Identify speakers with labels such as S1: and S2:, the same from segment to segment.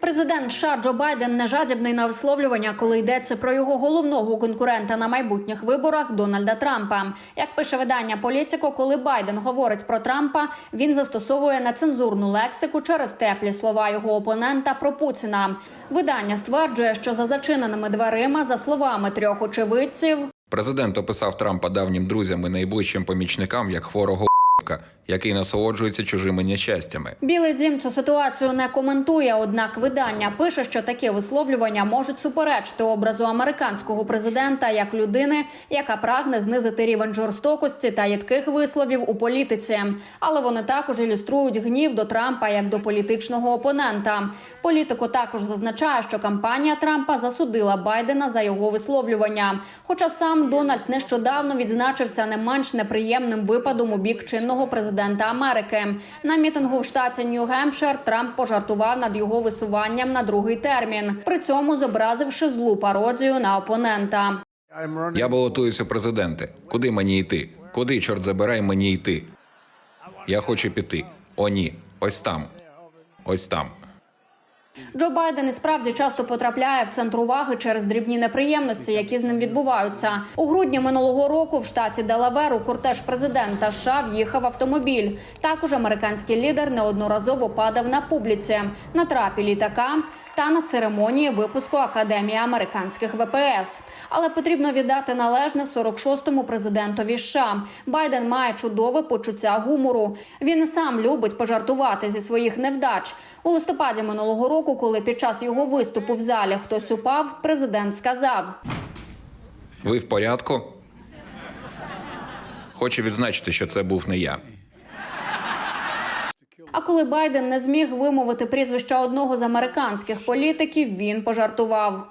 S1: Президент США Джо Байден не жадібний на висловлювання, коли йдеться про його головного конкурента на майбутніх виборах Дональда Трампа. Як пише видання Політіко, коли Байден говорить про Трампа, він застосовує нецензурну лексику через теплі слова його опонента про Путіна. Видання стверджує, що за зачиненими дверима, за словами трьох очевидців,
S2: Президент описав Трампа давнім друзям і найближчим помічникам як хворого який насолоджується чужими нещастями.
S1: Білий дім цю ситуацію не коментує. Однак видання пише, що такі висловлювання можуть суперечити образу американського президента як людини, яка прагне знизити рівень жорстокості та їдких висловів у політиці. Але вони також ілюструють гнів до Трампа як до політичного опонента. Політико також зазначає, що кампанія Трампа засудила Байдена за його висловлювання. Хоча сам Дональд нещодавно відзначився не менш неприємним випадом у бік чинного президента Америки. На мітингу в штаті Нью-Гемпшир Трамп пожартував над його висуванням на другий термін, при цьому зобразивши злу пародію на опонента.
S2: Я балотуюся президенте. Куди мені йти? Куди, чорт забирай, мені йти? Я хочу піти. О, ні. Ось там. Ось там.
S1: Джо Байден і справді часто потрапляє в центр уваги через дрібні неприємності, які з ним відбуваються. У грудні минулого року в штаті Делавер у кортеж президента США в'їхав автомобіль. Також американський лідер неодноразово падав на публіці, на трапі літака та на церемонії випуску Академії американських ВПС. Але потрібно віддати належне 46-му президентові США. Байден має чудове почуття гумору. Він сам любить пожартувати зі своїх невдач. У листопаді минулого року, коли під час його виступу в залі хтось упав, президент сказав:
S2: Ви в порядку? Хочу відзначити, що це був не я.
S1: А коли Байден не зміг вимовити прізвища одного з американських політиків, він пожартував.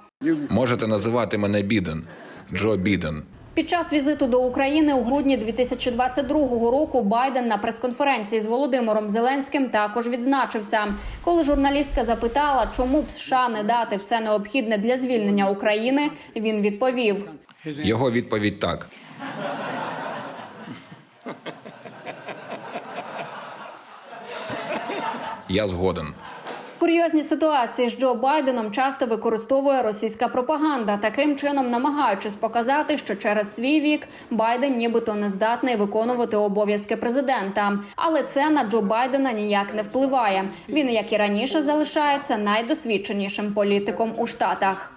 S2: Можете називати мене Біден. Джо Біден.
S1: Під час візиту до України у грудні 2022 року Байден на прес-конференції з Володимиром Зеленським також відзначився. Коли журналістка запитала, чому б США не дати все необхідне для звільнення України, він відповів:
S2: Його відповідь так. Я згоден.
S1: Курйозні ситуації з Джо Байденом часто використовує російська пропаганда, таким чином намагаючись показати, що через свій вік Байден нібито не здатний виконувати обов'язки президента. Але це на Джо Байдена ніяк не впливає. Він, як і раніше, залишається найдосвідченішим політиком у штатах.